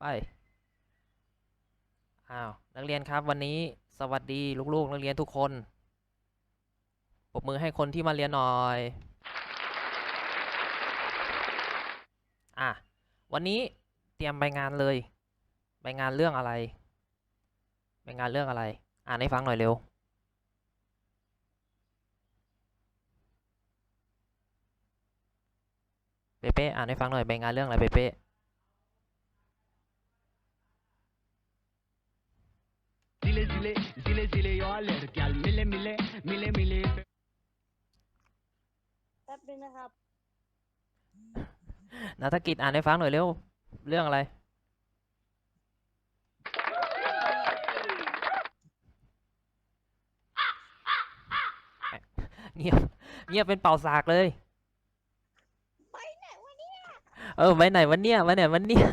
ไป อ้าว นักเรียนครับวันนี้สวัสดีลูกๆ นักเรียนทุกคนปรบมือให้คนที่มาเรียนหน่อย อะ วันนี้เตรียมใบงานเลย ใบงานเรื่องอะไร ใบงานเรื่องอะไร อ่านให้ฟังหน่อยเร็วเปเป้อ่านให้ฟังหน่อยใบงานเรื่องอะไรเปเป้ Zile zile zile zile eu alerg Iar mile mile mile mile แป๊บนึงนะครับ นัฐกิจอ่านให้ฟังหน่อยเร็ว เรื่องอะไร เงียบ เงียบเป็นเป่าสากเลย ไปไหนวะเนี่ยเออไปไหนวันเนี้ยไปไหนวันเนี้ย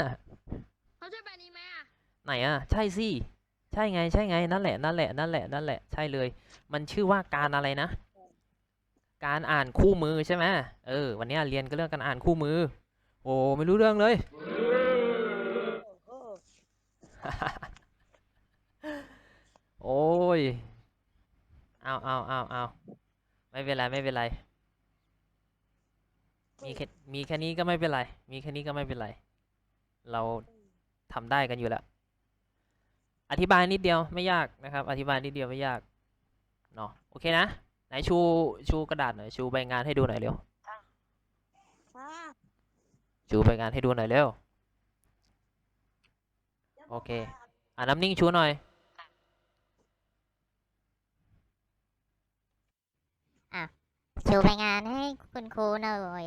เขาใช่แบบนี้ไหมอะ ไหนอะ ใช่สิใช่ไงใช่ไงนั่นแหละนั่นแหละนั่นแหละนั่นแหละใช่เลย มันชื่อว่าการอะไรนะ การอ่านคู่มือใช่ไหมเออ วันนี้เรียนก็เรื่องการอ่านคู่มือ โอ้ไม่รู้เรื่องเลยโอ้ยเอาเอาเอาเอาไม่เป็นไรไม่เป็นไร มีแค่มีแค่นี้ก็ไม่เป็นไร มีแค่นี้ก็ไม่เป็นไร เราทำได้กันอยู่แล้ว อธิบายนิดเดียวไม่ยากนะครับ อธิบายนิดเดียวไม่ยากเนาะโอเคนะ ไหนชูชูกระดาษหน่อยชูใบงานให้ดูหน่อยเร็วชูใบงานให้ดูหน่อยเร็วโอเคอ่าน้ำนิ่งชูหน่อยชูไปงานให้คุณครูหน่อย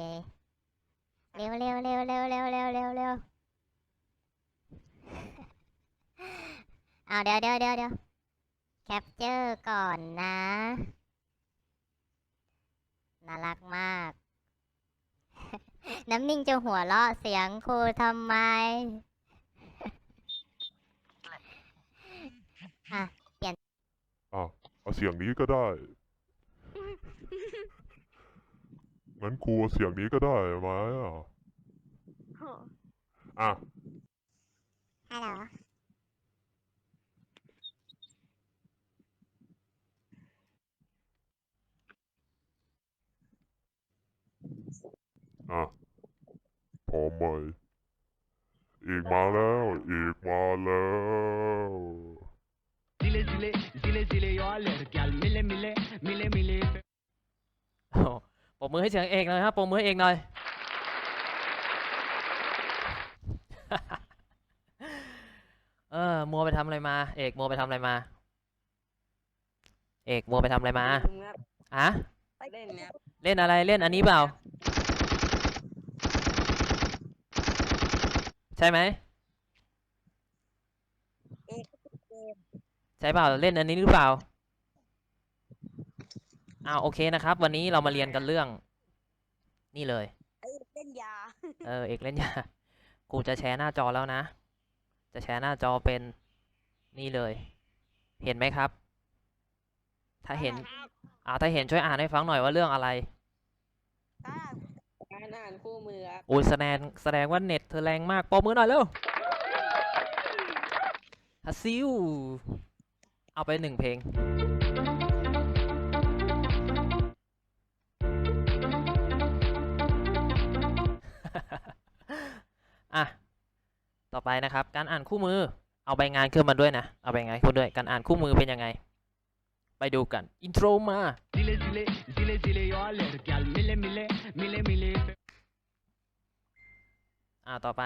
เร็วเร็วเร็วเร็วเร็วเร็วเร็วเร็ว เอาเดี๋ยวเดี๋ยวเดี๋ยวเดี๋ยวแคปเจอร์ก่อนนะ น่ารักมาก น้ำนิ่งจะหัวเราะเสียงครูทำไม อะเอาเสียงนี้ก็ได้ งั้นครูเอาเสียงนี้ก็ได้ไหมอะอะ ฮัลโหล อะพร้อมไหมอีกมาแล้ว อีกมาแล้ว Zile zile zile zile eu alerg Iar mile mile mile mile โอ้ปรบมือให้เสียงเอกหน่อยครับปรบมือให้เอกหน่อย เออ มัวไปทำอะไรมา เอกมัวไปทำอะไรมา เอกมัวไปทำอะไรมา ครับอะไปเล่นครับเล่นอะไรเล่นอันนี้เปล่า ใช่ไหมเอกเกมใช่เปล่าเล่นอันนี้หรือเปล่าอ้าวโอเคนะครับ วันนี้เรามาเรียนกันเรื่อง นี่เลยไอ้เล่นยา เออเอกเล่นยากูจะแชร์หน้าจอแล้วนะ จะแชร์หน้าจอเป็นนี่เลย เห็นไหมครับ ถ้าเห็นอ่าถ้าเห็นช่วยอ่านให้ฟังหน่อยว่าเรื่องอะไรครับการอ่านคู่มือครับโอ้ยแสดงแสดงว่าเน็ตเธอแรงมากปรบมือหน่อยเร็วฮัสซิวเอาไปหนึ่งเพลง อะ ต่อไปนะครับ การอ่านคู่มือ เอาใบงานขึ้นมาด้วยนะ เอาใบงานขึ้นมาด้วย การอ่านคู่มือเป็นยังไง ไปดูกัน อินโทรมา Zile zile zile zile eu alerg Iar mile mile mile mile อ่าต่อไป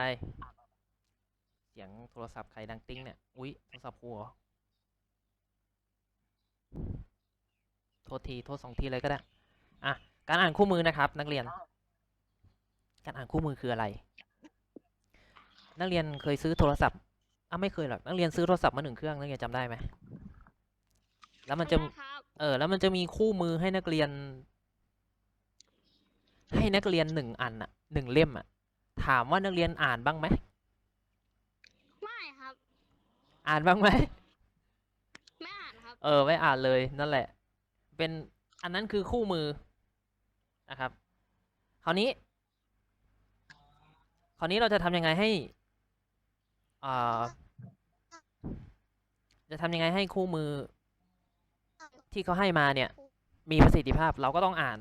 เสียงโทรศัพท์ใครดังติ้งเนี่ย อุ๊ยโทรศัพท์ครูเหรอโทษทีโทษสองทีเลยก็ได้ อะ การอ่านคู่มือนะครับ นักเรียน การอ่านคู่มือคืออะไร นักเรียนเคยซื้อโทรศัพท์อะไม่เคยหรอก นักเรียนซื้อโทรศัพท์มาหนึ่งเครื่อง นักเรียนจำได้ไหม แล้วมันจะ เออ แล้วมันจะมีคู่มือให้นักเรียน ให้นักเรียนหนึ่งอันอะหนึ่งเล่มอะ ถามว่านักเรียนอ่านบ้างไหม ไม่ครับ อ่านบ้างไหม ไม่อ่านครับ เออ ไม่อ่านเลยนั่นแหละ เป็นอันนั้นคือคู่มือนะครับ คราวนี้ คราวนี้เราจะทำยังไงให้อ่าจะทำยังไงให้คู่มือ ที่เขาให้มาเนี่ย มีประสิทธิภาพเราก็ต้องอ่าน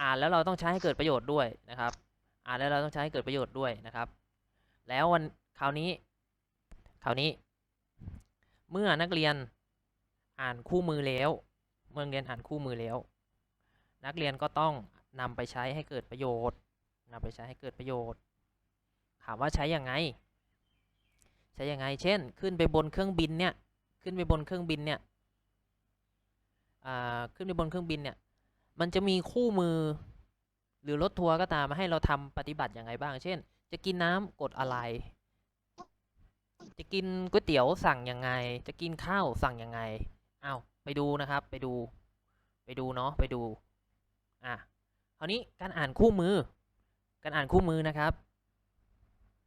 อ่านแล้วเราต้องใช้ให้เกิดประโยชน์ด้วยนะครับ อ่าแล้วเราต้องใช้ให้เกิดประโยชน์ด้วยนะครับ แล้ววันคราวนี้คราวนี้ เมื่อนักเรียนอ่านคู่มือแล้ว เมื่อนักเรียนอ่านคู่มือแล้ว นักเรียนก็ต้องนำไปใช้ให้เกิดประโยชน์นำไปใช้ให้เกิดประโยชน์ ถามว่าใช้ยังไง ใช้ยังไง เช่น ขึ้นไปบนเครื่องบินเนี่ยขึ้นไปบนเครื่องบินเนี่ยขึ้นไปบนเครื่องบินเนี่ยมันจะมีคู่มือ หรือรถทัวร์ก็ตามมาให้เราทำปฏิบัติยังไงบ้าง เช่น จะกินน้ำกดอะไร จะกินก๋วยเตี๋ยวสั่งยังไง จะกินข้าวสั่งยังไงเอ้าไปดูนะครับ ไปดู ไปดูเนาะไปดู อะคราวนี้การอ่านคู่มือ การอ่านคู่มือนะครับ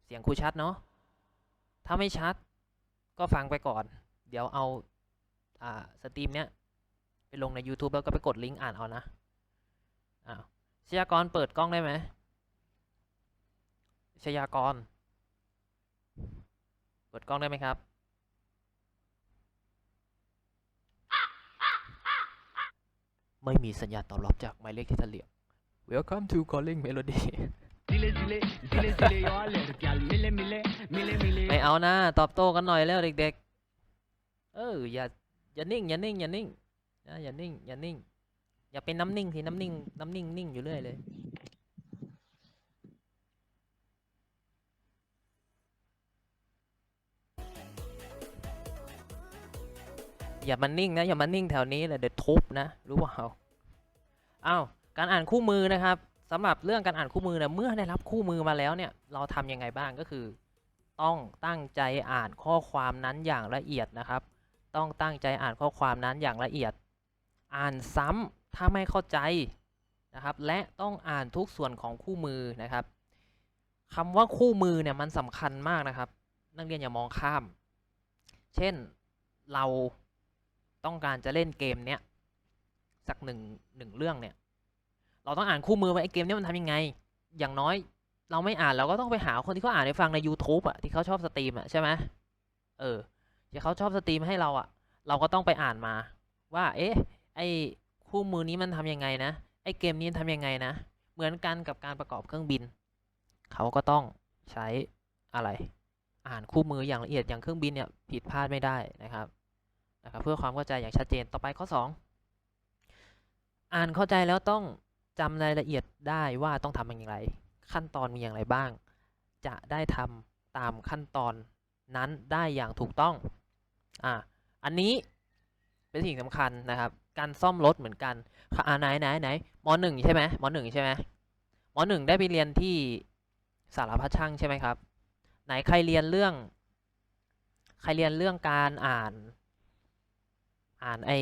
เสียงครูชัดเนาะถ้าไม่ชัดก็ฟังไปก่อน เดี๋ยวเอาอ่าสตรีมเนี้ยไปลงใน YouTube แล้วก็ไปกดลิงก์อ่านเอานะอ้าว ชยากรเปิดกล้องได้ไหมชยากร เปิดกล้องได้ไหมครับ ไม่มีสัญญาณตอบรับจากหมายเลขที่ท่านเรียก Welcome to calling melody ไม่เอานะ ตอบโต้กันหน่อยแล้วเด็กๆ เอออย่าอย่านิ่งอย่านิ่งอย่านิ่งนะอย่านิ่งอย่านิ่ง อย่าเป็นน้ำนิ่งสิน้ำนิ่งน้ำนิ่งนิ่งอยู่เรื่อยเลย อย่ามานิ่งนะอย่ามานิ่งแถวนี้เลยเดี๋ยวทุบนะรู้เปล่าอ้าวการอ่านคู่มือนะครับสำหรับเรื่องการอ่านคู่มือนี่ยเมื่อได้รับคู่มือมาแล้วเนี่ยเราทำยังไงบ้างก็คือ ต้องตั้งใจอ่านข้อความนั้นอย่างละเอียดนะครับ ต้องตั้งใจอ่านข้อความนั้นอย่างละเอียด อ่านซ้ำ ถ้าไม่เข้าใจนะครับ และต้องอ่านทุกส่วนของคู่มือนะครับคำว่าคู่มือเนี่ยมันสำคัญมากนะครับ นักเรียนอย่ามองข้าม เช่นเราต้องการจะเล่นเกมเนี้ยสักหนึ่งหนึ่งเรื่องเนี่ย เราต้องอ่านคู่มือว่าไอ้เกมเนี้ยมันทำยังไง อย่างน้อยเราไม่อ่านเราก็ต้องไปหาคนที่เขาอ่านให้ฟังใน YouTube อะที่เขาชอบสตรีมอะใช่ไหมเออที่เขาชอบสตรีมให้เราอะ เราก็ต้องไปอ่านมาว่า เอ๊ะไอ คู่มือนี้มันทำยังไงนะไอ้เกมนี้ทำยังไงนะ เหมือนกันกับการประกอบเครื่องบิน เขาก็ต้องใช้อะไร อ่านคู่มืออย่างละเอียดอย่างเครื่องบินเนี่ยผิดพลาดไม่ได้นะครับนะครับเพื่อความเข้าใจอย่างชัดเจนต่อไปข้อ 2 อ่านเข้าใจแล้วต้องจำรายละเอียดได้ว่าต้องทำอย่างไร ขั้นตอนมีอย่างไรบ้าง จะได้ทำตามขั้นตอนนั้นได้อย่างถูกต้องอ่าอันนี้ เป็นสิ่งสำคัญนะครับ การซ่อมรถเหมือนกันอ่าไหนไหนไหนมหนึ่งใช่ไหมมหนึ่งใช่ไหมมหนึ่งได้ไปเรียนที่สารพัดช่างใช่ไหมครับ ไหนใครเรียนเรื่อง ใครเรียนเรื่องการอ่าน อ่านไอ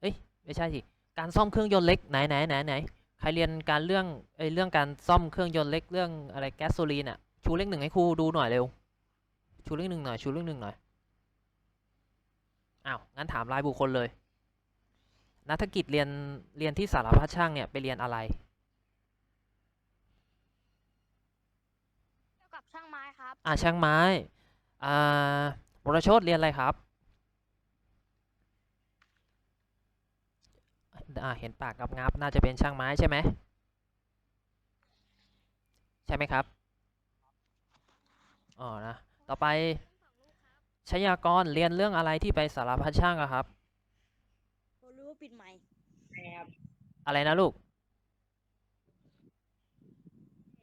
เอ้ยไม่ใช่สิการซ่อมเครื่องยนต์เล็กไหนไหนไหนไหนใครเรียนการเรื่องไอเรื่องการซ่อมเครื่องยนต์เล็กเรื่องอะไรแก๊สโซลีนอะชูเลขหนึ่งให้ครูดูหน่อยเร็วชูเลขหนึ่งหน่อยชูเลขหนึ่งหน่อย อ้าวงั้นถามรายบุคคลเลย นัฐกิจเรียนเรียนที่สารพัดช่างเนี่ยไปเรียนอะไร เกี่ยวกับช่างไม้ครับ อ่าช่างไม้อ่าวรโชตเรียนอะไรครับอ่าเห็นปากกับงับน่าจะเป็นช่างไม้ใช่ไหมใช่ไหมครับอ๋อนะต่อไป ชยากรเรียนเรื่องอะไรที่ไปสารพัดช่างอะครับผมรู้ว่าปิดไมค์ครับอะไรนะลูก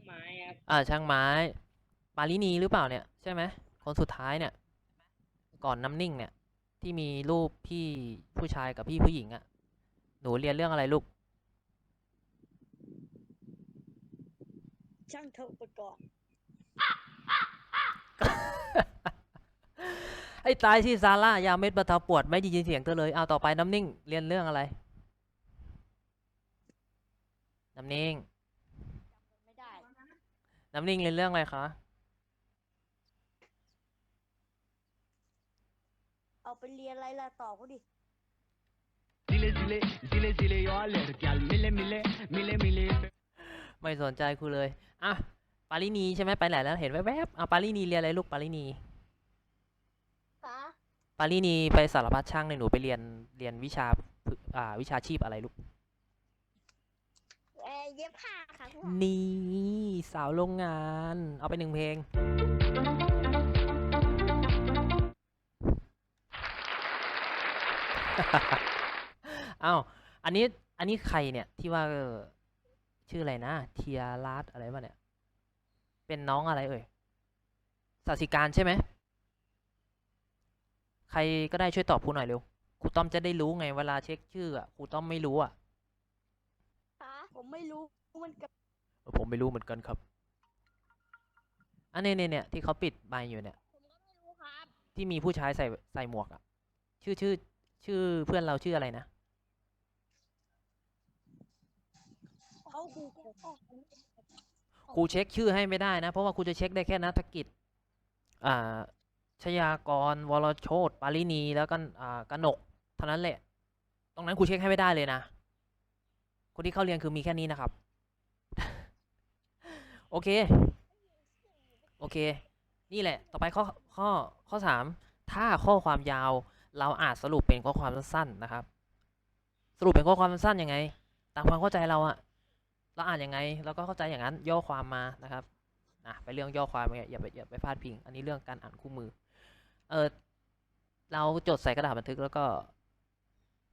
ไม้ครับอ่าช่างไม้ปาลินีหรือเปล่าเนี่ยใช่ไหมคนสุดท้ายเนี่ย ก่อนน้ำนิ่งเนี่ย ที่มีรูปพี่ผู้ชายกับพี่ผู้หญิงอะหนูเรียนเรื่องอะไรลูก ช่างเถอะไปก่อน ไอ้ตายที่ซาร่ายาเม็ดบรรเทาปวดไม่ได้ยินเสียงเธอเลยเอาต่อไปน้ำนิ่งเรียนเรื่องอะไร น้ำนิ่ง ไม่ได้ น้ำนิ่งเรียนเรื่องอะไรคะเอาไปเรียนอะไรล่ะตอบเขาดิ Zile zile, zile zile eu alerg Iar mile mile, mile mile ไม่สนใจครูเลยอะปารินีใช่ไหมไปไหนแล้วเห็นแวบๆเอาปารินีเรียนอะไรลูกปารินีคะ ปารินีไปสารพัดช่างในยหนูไปเรียนเรียนวิชาพึอ่าวิชาชีพอะไรลูก เออเย็บผ้าค่ะครูนี่สาวโรงงาน เอาไปหนึ่งเพลงเอ้าอันนี้ อันนี้ใครเนี่ยที่ว่าเออชื่ออะไรนะ เทียรัตอะไรวะเนี่ย เป็นน้องอะไรเอ่ยสาสิการใช่ไหม ใครก็ได้ช่วยตอบครูหน่อยเร็วครูต้อมจะได้รู้ไงเวลาเช็คชื่ออะครูต้อมไม่รู้อะคะผมไม่รู้มันกับเออผมไม่รู้เหมือนกันครับ อันนี้เนี่ยเนี่ยที่เขาปิดไมค์อยู่เนี่ยรู้ครับที่มีผู้ชายใส่ใส่หมวกอะชื่อชื่อชื่อเพื่อนเราชื่ออะไรนะ เขาครูก็ครูเช็คชื่อให้ไม่ได้นะ เพราะว่าครูจะเช็คได้แค่นัฐกิจ อ่า ชยากร วรโชตปารินีแล้วก็กนกเท่านั้นแหละ ตรงนั้นครูเช็คให้ไม่ได้เลยนะ คนที่เข้าเรียนคือมีแค่นี้นะครับ โอเค โอเค นี่แหละ ต่อไปข้อข้อข้อสามถ้าข้อความยาวเราอาจสรุปเป็นข้อความสั้นๆนะครับ สรุปเป็นข้อความสั้นยังไง ตามความเข้าใจเราอะเราอ่านยังไงเราก็เข้าใจอย่างนั้นย่อความมานะครับนะไปเรื่องย่อความอย่าไปอย่าไปพลาดพิง อันนี้เรื่องการอ่านคู่มือ เออเราจดใส่กระดาษบันทึกแล้วก็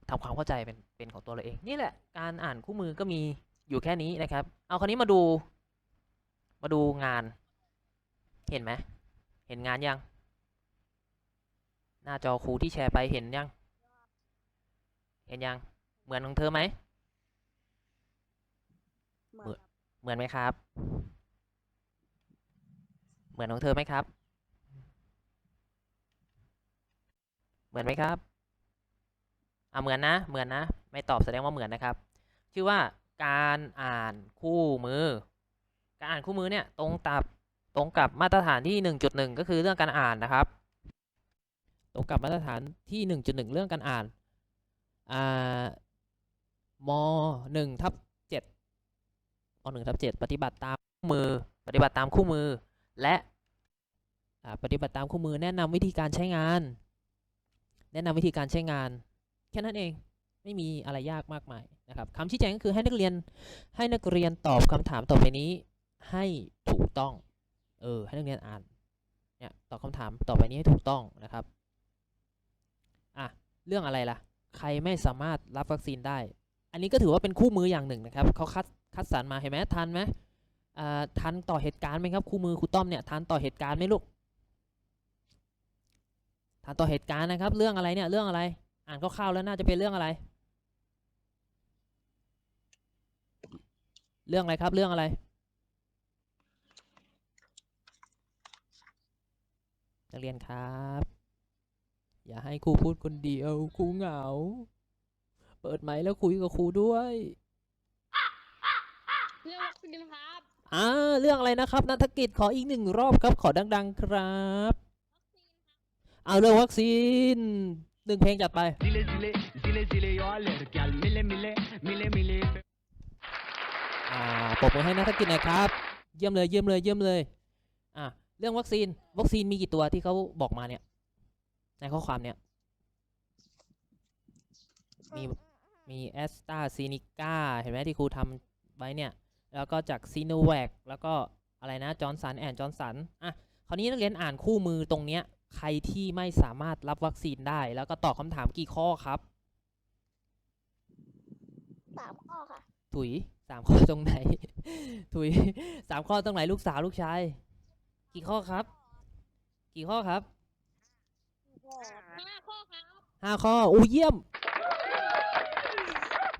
ทำความเข้าใจเป็นเป็นของตัวเราเอง นี่แหละการอ่านคู่มือก็มีอยู่แค่นี้นะครับ เอาคราวนี้มาดู มาดูงาน เห็นไหมเห็นงานยัง หน้าจอครูที่แชร์ไปเห็นยัง เห็นยัง เหมือนของเธอไหมเหมือนเหมือนไหมครับ เหมือนของเธอไหมครับ เหมือนไหมครับอ่าเหมือนนะ เหมือนนะ ไม่ตอบแสดงว่าเหมือนนะครับ ชื่อว่าการอ่านคู่มือ การอ่านคู่มือเนี่ยตรงตับตรงกับมาตรฐานที่หนึ่งจุดหนึ่งก็คือเรื่องการอ่านนะครับ ตรงกับมาตรฐานที่หนึ่งจุดหนึ่งเรื่องการอ่านอ่ามหนึ่งทับเจ็ดมหนึ่งทับเจ็ดปฏิบัติตามคู่มือ ปฏิบัติตามคู่มือ และปฏิบัติตามคู่มือแนะนำวิธีการใช้งาน แนะนำวิธีการใช้งาน แค่นั้นเองไม่มีอะไรยากมากมายนะครับคำชี้แจงก็คือให้นักเรียนให้นักเรียนตอบคำถามต่อไปนี้ให้ถูกต้อง เออ ให้นักเรียนอ่านเนี่ยตอบคำถามต่อไปนี้ให้ถูกต้องนะครับอะเรื่องอะไรล่ะ ใครไม่สามารถรับวัคซีนได้ อันนี้ก็ถือว่าเป็นคู่มืออย่างหนึ่งนะครับเขาคัดคัดสรรมาเห็นไหมทันไหมอ่าทันต่อเหตุการณ์ไหมครับคู่มือครูต้อมเนี่ยทันต่อเหตุการณ์ไหมลูก ทันต่อเหตุการณ์นะครับ เรื่องอะไรเนี่ยเรื่องอะไร อ่านคร่าวๆแล้วน่าจะเป็นเรื่องอะไร เรื่องอะไรครับเรื่องอะไรนักเรียนครับ อย่าให้ครูพูดคนเดียวครูเหงา เปิดไมค์แล้วคุยกับครูด้วยเรื่องวัคซีนครับอ่าเรื่องอะไรนะครับนัฐกิจขออีกหนึ่งรอบครับ ขอดัง ๆ ครับ เอาเรื่องวัคซีนหนึ่งเพลงจัดไป Zile zile, zile zile eu alerg Chiar mile mile, mile mile อ่าปรบมือให้นัฐกิจหน่อยครับ เยี่ยมเลยเยี่ยมเลยเยี่ยมเลย อะเรื่องวัคซีน วัคซีนมีกี่ตัวที่เขาบอกมาเนี่ย ในข้อความเนี่ย มีมีแอสตราซีนิก้าเห็นไหมที่ครูทำไว้เนี่ย แล้วก็จากซีโนแวคแล้วก็อะไรนะจอร์นสันแอนจอร์นสันอะคราวนี้นักเรียนอ่านคู่มือตรงเนี้ย ใครที่ไม่สามารถรับวัคซีนได้ แล้วก็ตอบคำถามกี่ข้อครับ สามข้อค่ะ ถุยสามข้อตรงไหน ถุยสามข้อตรงไหนลูกสาวลูกชาย กี่ข้อครับ กี่ข้อครับห้าข้อครับห้าข้ออู้เยี่ยม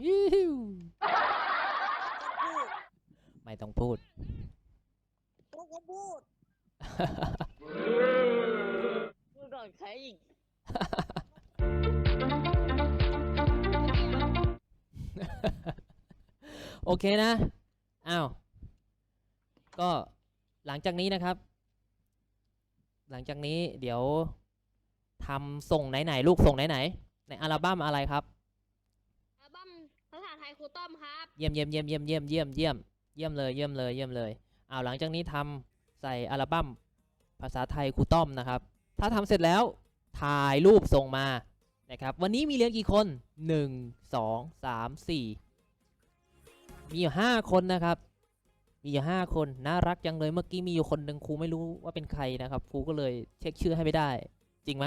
ยูฮูไม่ต้องพูดก็ก็พู ดพูดก่อนใครอีก โอเคนะ อ้าว ก็หลังจากนี้นะครับ หลังจากนี้เดี๋ยวทำส่งไหนๆลูกส่งไหนๆในอัลบั้มอะไรครับ อัลบั้มภาษาไทยครูต้อมครับ เยี่ยมเยี่ยมเยี่ยมเยี่ยมเยี่ยมเยี่ยมเยี่ยมเยี่ยมเลยเยี่ยมเลยเยี่ยมเลยเอาหลังจากนี้ทำใส่อัลบั้มภาษาไทยครูต้อมนะครับ ถ้าทำเสร็จแล้วถ่ายรูปส่งมานะครับวันนี้มีเรียนกี่คน 1 2 3 4 มีอยู่ 5 คนนะครับ มีอยู่ 5 คนน่ารักจังเลยเมื่อกี้มีอยู่คนหนึ่งครูไม่รู้ว่าเป็นใครนะครับครูก็เลยเช็คชื่อให้ไม่ได้ จริงไหม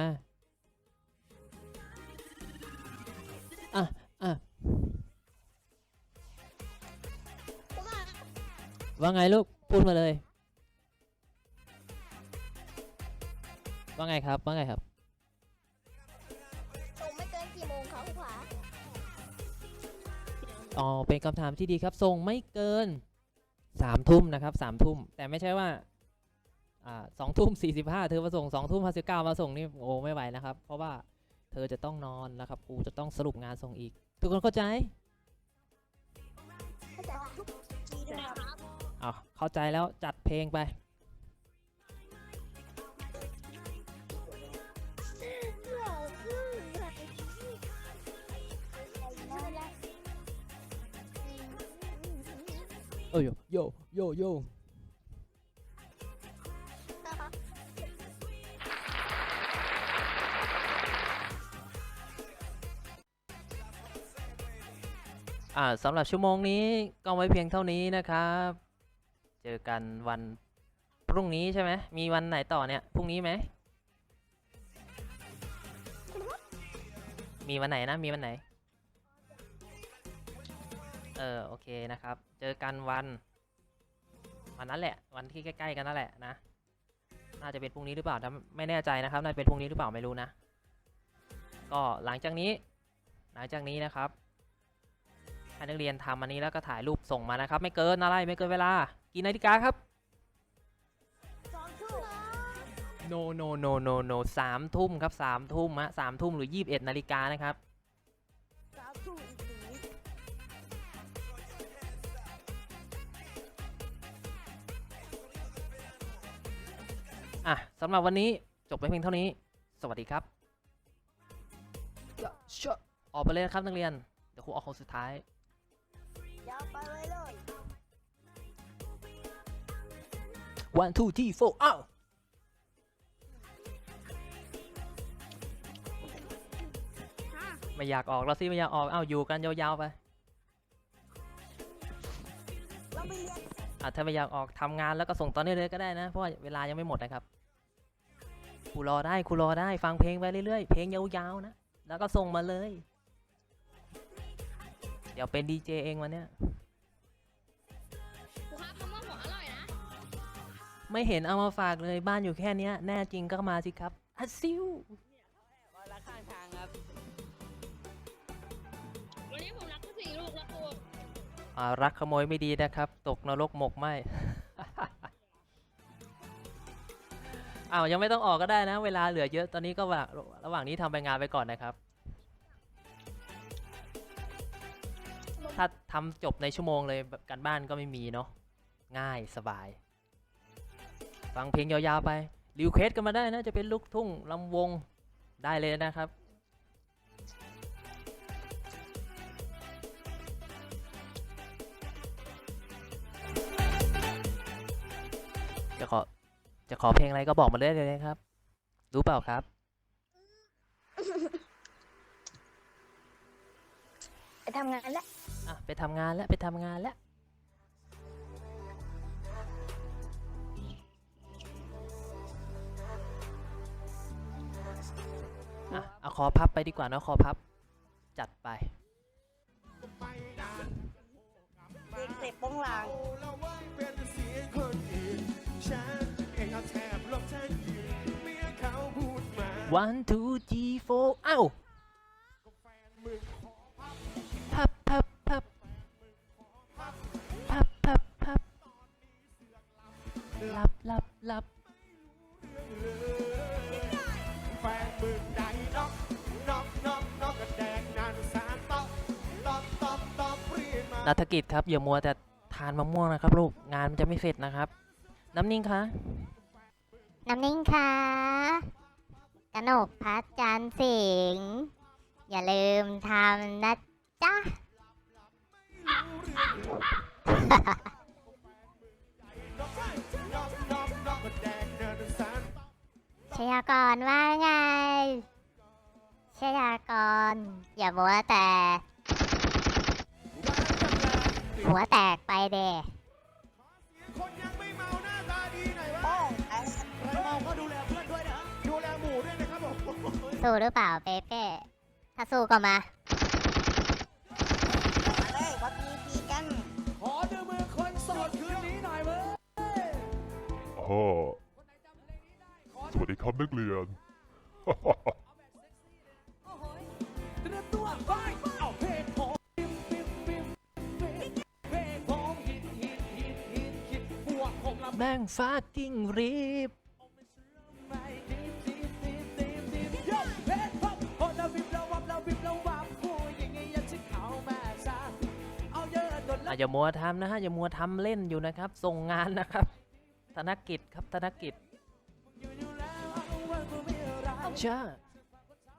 อะอะว่าไงลูกพูดมาเลย ว่าไงครับ ว่าไงครับ ส่งไม่เกินกี่โมงคะคุณผาอ๋อ เป็นคำถามที่ดีครับ ส่งไม่เกินสามทุ่มนะครับสามทุ่ม แต่ไม่ใช่ว่าอ่าสองทุ่มสี่สิบห้าเธอมาส่งสองทุ่มห้าสิบเก้ามาส่งนี่โอ้ไม่ไหวนะครับ เพราะว่าเธอจะต้องนอนแล้วครับครูจะต้องสรุปงานส่งอีก ทุกคนเข้าใจเข้าใจค่ะดีด้วยครับ อ่าเข้าใจแล้วจัดเพลงไป เอ้ยโยโยโยอ่าสำหรับชั่วโมงนี้ก็ไว้เพียงเท่านี้นะครับ เจอกันวันพรุ่งนี้ใช่ไหมมีวันไหนต่อเนี่ยพรุ่งนี้ไหมมีวันไหนนะมีวันไหน เออโอเคนะครับ เจอกันวันวันนั้นแหละ วันที่ใกล้ๆกันนั่นแหละนะ น่าจะเป็นพรุ่งนี้หรือเปล่าถ้าไม่แน่ใจนะครับ น่าจะเป็นพรุ่งนี้หรือเปล่าไม่รู้นะ ก็หลังจากนี้ หลังจากนี้นะครับให้นักเรียนทำอันนี้แล้วก็ถ่ายรูปส่งมานะครับ ไม่เกินอะไรไม่เกินเวลา กี่นาฬิกาครับ no no no no no สามทุ่มครับสามทุ่มฮะสามทุ่มหรือยี่สิบเอ็ดนาฬิกานะครับ อะสำหรับวันนี้จบไปเพียงเท่านี้ สวัสดีครับเชอะออกไปเลยนะครับนักเรียน เดี๋ยวครูออกคนสุดท้ายยาวไปเลยเลย one two three four อ้าวไม่อยากออกแล้วสิไม่อยากออก เอ้าอยู่กันยาวๆไปเราไปเรียนอะถ้าไม่อยากออกทำงานแล้วก็ส่งตอนนี้เลยก็ได้นะ เพราะว่าเวลายังไม่หมดนะครับ ครูรอได้ครูรอได้ฟังเพลงไปเรื่อยๆ เพลงยาวๆนะ แล้วก็ส่งมาเลย เดี๋ยวเป็นดีเจเองวันเนี้ยครูครับมะม่วงหัวอร่อยนะ ไม่เห็นเอามาฝากเลยบ้านอยู่แค่เนี้ย แน่จริงก็มาสิครับฮัสซิวละข้างทางครับ วันนี้ผมรักทั้งสี่ลูกแล้วครูอ่ารักขโมยไม่ดีนะครับ ตกนรกหมกไหม อ้าวยังไม่ต้องออกก็ได้นะ เวลาเหลือเยอะตอนนี้ก็ว่าระหว่างนี้ทำไปงานไปก่อนนะครับ ถ้าทำจบในชั่วโมงเลยแบบการบ้านก็ไม่มีเนาะง่ายสบาย ฟังเพลงยาวๆไปรีเควสกันมาได้นะ จะเป็นลูกทุ่งลำวงได้เลยนะครับ จะขอ จะขอเพลงอะไรก็บอกมาได้เลยนะครับ รู้เปล่าครับ ไปทำงานแล้วอะไปทำงานแล้วไปทำงานแล้วอะเอาคอพับไปดีกว่าเนอะคอพับ จัดไป เด็กเสร็จป้อ งหลัง one two three four เอ้าพับพับพับพับพับพับหลับหลับหลับแฟนมึงใดน็อกน็อกน็อกน็อกกระแดงนานสารต๊อกต๊อกต๊อกต๊อกรีบมานัฐกิจครับอย่ามัวแต่ทานมะม่วงนะครับลูกงานมันจะไม่เสร็จนะครับ น้ำนิ่งคะ น้ำนิ่งค่ะกนกพัดจานเสียงอย่าลืมทำนะจ๊ะ ชยากรว่าไง ชยากร อย่ามัวแต่ หัวแตกไปเด สู้หรือเปล่าเปเป้ถ้าสู้ก็มาเอ้ยวัดพีพีกัน ขอดูมือคนโสดคืนนี้หน่อยเว้ยฮ่าสวัสดีครับนักเรียน เตรียมตัวไปเอาเพลงผมปิ๊มปิ๊มปิ๊มปิ๊มเพลงผมฮิตฮิตฮิตฮิตฮิตพวกผมละแม่งฟากิ้งรีบ อะจนละอาจจะมัวทำนะฮะอย่ามัวทำเล่นอยู่นะครับ ส่งงานนะครับ ธนกิจครับธนกิจอยู่อยู่แล้วเอาว่ากูไม่รักจ้า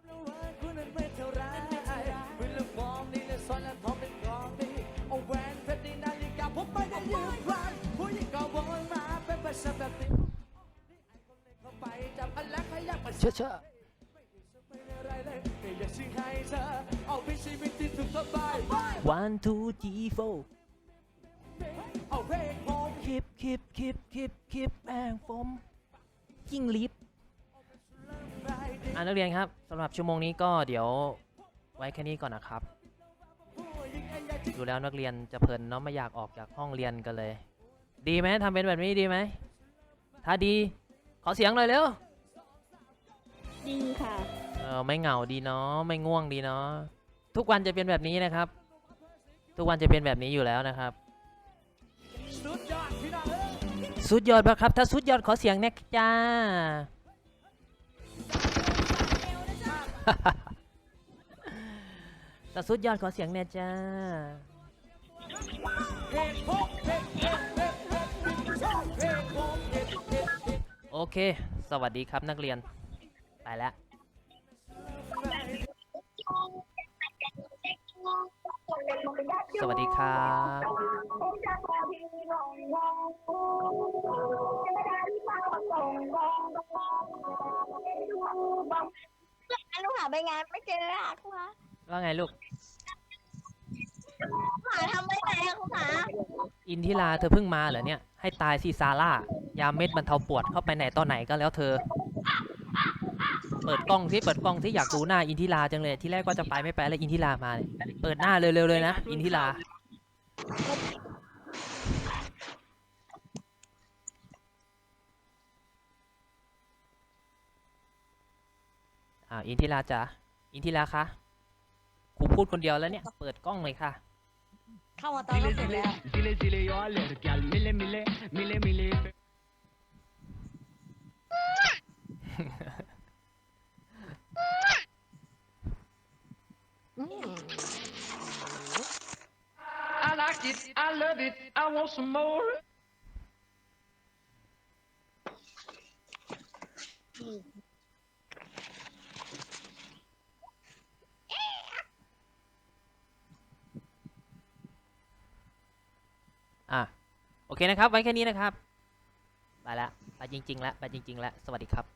แล้วว่ากูนั้นไม่เท่าไรเวลาฟอร์มนี่และซ้อนและทอมเป็นกองดีเอาแหวนเพชรในนาฬิกาผมไม่ได้ยืมใครผู้หญิงก็วนมาเป็นภาษาแบบนี้นี่ไอ้คนเล็กเข้าไปจับอันแล้วขยับมาเชื่อเชื่อไม่ได้อะไรเลยแต่อยากซื้อให้เธอเอาไปชีวิตที่สุขส เอาเพลงผมคลิปคลิปคลิปคลิปคลิปแองฟมกิ้งลิฟอ่านักเรียนครับสำหรับชั่วโมงนี้ก็เดี๋ยวไว้แค่นี้ก่อนนะครับดูแล้วนักเรียนจะเพลินเนาะไม่อยากออกจากห้องเรียนกันเลย ดีไหมทำเป็นแบบนี้ดีไหมถ้าดีขอเสียงหน่อยเร็วดีค่ะเออไม่เหงาดีเนาะไม่ง่วงดีเนาะทุกวันจะเป็นแบบนี้นะครับ ทุกวันจะเป็นแบบนี้อยู่แล้วนะครับ สุดยอดปะครับ ถ้าสุดยอดขอเสียงแน็กจ้า ถ้าสุดยอดขอเสียงแน่จ้าเพลงผมเพลงเพลงเพลงเพลงเพลงผมเพลงเพลงเพลงโอเค สวัสดีครับนักเรียน ไปแล้ว สวัสดีครับอันลูกหาไปงานไม่เจออะคุณหาว่าไงลูก หาทำไปไหนอะคุณหาอินทิราเธอเพิ่งมาเหรอเนี่ย ให้ตายสิซาร่ายาเม็ดบรรเทาปวดเข้าไปไหนตอนไหนก็แล้วเธอ เปิดกล้องสิเปิดกล้องที่อยากดูหน้าอินทิราจังเลยที่แรกว่าจะไปไม่ไปแล้วอินทิรามาเลยเปิดหน้าเร็วๆเลยนะอินทิรา อ่าอินทิราจ๋าอินทิราคะครูพูดคนเดียวแล้วเนี่ยเปิดกล้องเลยค่ะ เข้ามาตอนก็ Zile เสร็จ zile, แล้ว zile zile eu alerg Chiar mile mile, mile mile I like it, I love it, I want some more อะ โอเคนะครับ ไว้แค่นี้นะครับ ไปแล้ว ไปจริงๆแล้ว ไปจริงๆแล้ว สวัสดีครับ